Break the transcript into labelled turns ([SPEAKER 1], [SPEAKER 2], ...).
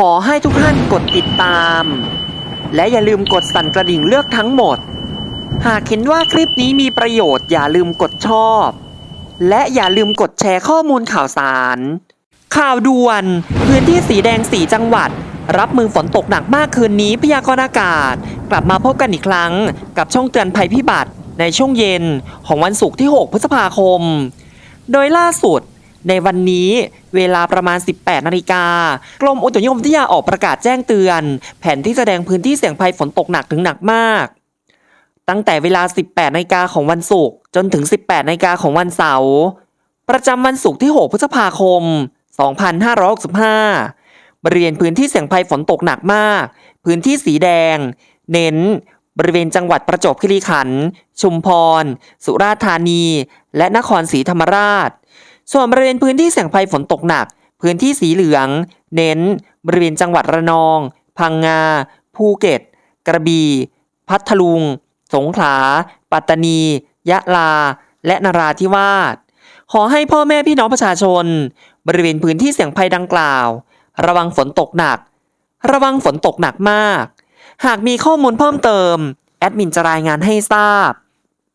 [SPEAKER 1] ขอให้ทุกท่านกดติดตาม และอย่าลืมกดสั่นกระดิ่งเลือกทั้งหมด หากเห็นว่าคลิปนี้มีประโยชน์อย่าลืมกดชอบ และอย่าลืมกดแชร์ข้อมูลข่าวสาร ข่าวด่วน พื้นที่สีแดงสีจังหวัด รับมือฝนตกหนักมากคืนนี้พยากรณ์อากาศ กลับมาพบกันอีกครั้ง กับช่องเตือนภัยพิบัติในช่วงเย็นของวันศุกร์ที่ 6 พฤษภาคม โดยล่าสุด ในวันนี้เวลาประมาณ 18 นาฬิกา กรมอุตุนิยมวิทยาออกประกาศแจ้งเตือน แผนที่แสดงพื้นที่เสี่ยงภัยฝนตกหนักถึงหนักมาก ตั้งแต่เวลา 18 นาฬิกาของวันศุกร์จนถึง 18 นาฬิกาของวันเสาร์ประจำวันศุกร์ที่ 6 พฤษภาคม 2565 บริเวณพื้นที่เสี่ยงภัยฝนตกหนักมาก พื้นที่สีแดง เน้น บริเวณจังหวัดประจวบคีรีขันธ์ ชุมพร สุราษฎร์ธานี และนครศรีธรรมราช ส่วนบริเวณพื้นที่เสี่ยงภัยฝนตกหนัก พื้นที่สีเหลือง เน้น บริเวณจังหวัดระนอง พังงา ภูเก็ต กระบี่ พัทลุง สงขลา ปัตตานี ยะลา และนราธิวาส ขอให้พ่อแม่พี่น้องประชาชน บริเวณพื้นที่เสี่ยงภัยดังกล่าว ระวังฝนตกหนัก ระวังฝนตกหนักมาก หากมีข้อมูลเพิ่มเติม แอดมินจะรายงานให้ทราบ